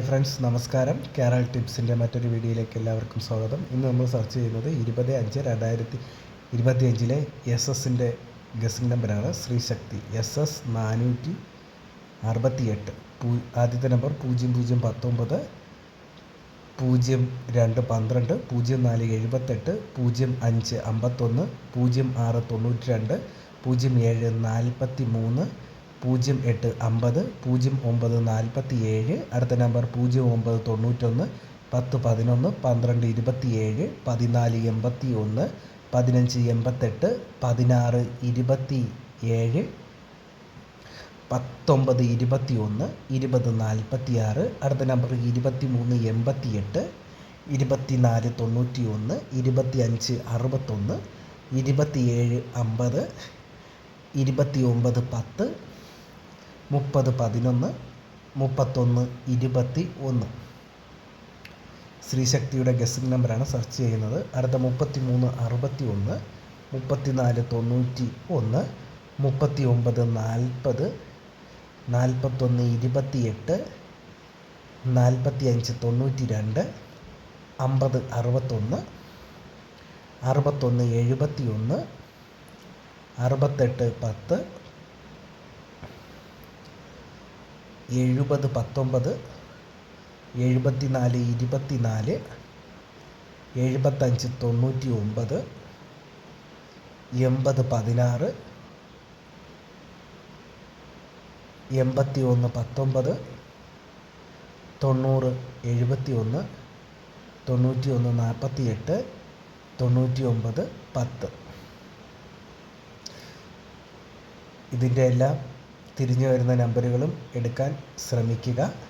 Hi friends നമസ്കാരം. കേരള ടിപ്സിന്റെ മറ്റൊരു വീഡിയോയിലേക്ക് എല്ലാവർക്കും സ്വാഗതം. ഇന്ന് നമ്മൾ സെർച്ച് ചെയ്യുന്നത് ഇരുപത് അഞ്ച് രണ്ടായിരത്തി ഇരുപത്തി അഞ്ചിലെ എസ് എസിന്റെ ഗസിംഗ് നമ്പറാണ് ശ്രീശക്തി എസ് എസ് നാനൂറ്റി അറുപത്തി എട്ട് പൂ ആദ്യത്തെ നമ്പർ പൂജ്യം പൂജ്യം പത്തൊമ്പത് പൂജ്യം രണ്ട് പന്ത്രണ്ട് പൂജ്യം നാല് എഴുപത്തെട്ട് പൂജ്യം അഞ്ച് അമ്പത്തൊന്ന് പൂജ്യം ആറ് തൊണ്ണൂറ്റി രണ്ട് പൂജ്യം ഏഴ് നാൽപ്പത്തി മൂന്ന് പൂജ്യം എട്ട് അമ്പത് പൂജ്യം ഒമ്പത് നാൽപ്പത്തി ഏഴ് അടുത്ത നമ്പർ പൂജ്യം ഒമ്പത് തൊണ്ണൂറ്റൊന്ന് പത്ത് പതിനൊന്ന് പന്ത്രണ്ട് ഇരുപത്തി ഏഴ് പതിനാല് എൺപത്തി ഒന്ന് പതിനഞ്ച് എൺപത്തെട്ട് പതിനാറ് ഇരുപത്തി ഏഴ് പത്തൊമ്പത് ഇരുപത്തി ഒന്ന് ഇരുപത് നാൽപ്പത്തി ആറ് അടുത്ത നമ്പർ ഇരുപത്തി മൂന്ന് എൺപത്തി എട്ട് ഇരുപത്തി നാല് തൊണ്ണൂറ്റി ഒന്ന് ഇരുപത്തി അഞ്ച് അറുപത്തൊന്ന് ഇരുപത്തി ഏഴ് അമ്പത് ഇരുപത്തി ഒമ്പത് പത്ത് മുപ്പത് പതിനൊന്ന് മുപ്പത്തൊന്ന് ഇരുപത്തി ഒന്ന്. ശ്രീശക്തിയുടെ ഗസിംഗ് നമ്പറാണ് സെർച്ച് ചെയ്യുന്നത്. അടുത്ത മുപ്പത്തി മൂന്ന് അറുപത്തി ഒന്ന് മുപ്പത്തി നാല് തൊണ്ണൂറ്റി ഒന്ന് മുപ്പത്തി ഒമ്പത് നാൽപ്പത് നാൽപ്പത്തൊന്ന് ഇരുപത്തി എട്ട് നാൽപ്പത്തി അഞ്ച് തൊണ്ണൂറ്റി രണ്ട് അമ്പത് അറുപത്തൊന്ന് അറുപത്തൊന്ന് എഴുപത്തി ഒന്ന് അറുപത്തെട്ട് പത്ത് എഴുപത് പത്തൊമ്പത് എഴുപത്തി നാല് ഇരുപത്തി നാല് എഴുപത്തഞ്ച് തൊണ്ണൂറ്റി ഒമ്പത് എൺപത് പതിനാറ് എൺപത്തി ഒന്ന് പത്തൊമ്പത് തൊണ്ണൂറ് എഴുപത്തി ഒന്ന് തൊണ്ണൂറ്റി ഒന്ന് നാൽപ്പത്തി എട്ട് തൊണ്ണൂറ്റി ഒമ്പത് പത്ത്. ഇതിന്റെ എല്ലാം തിരിഞ്ഞു വരുന്ന നമ്പറുകളും എടുക്കാൻ ശ്രമിക്കുക.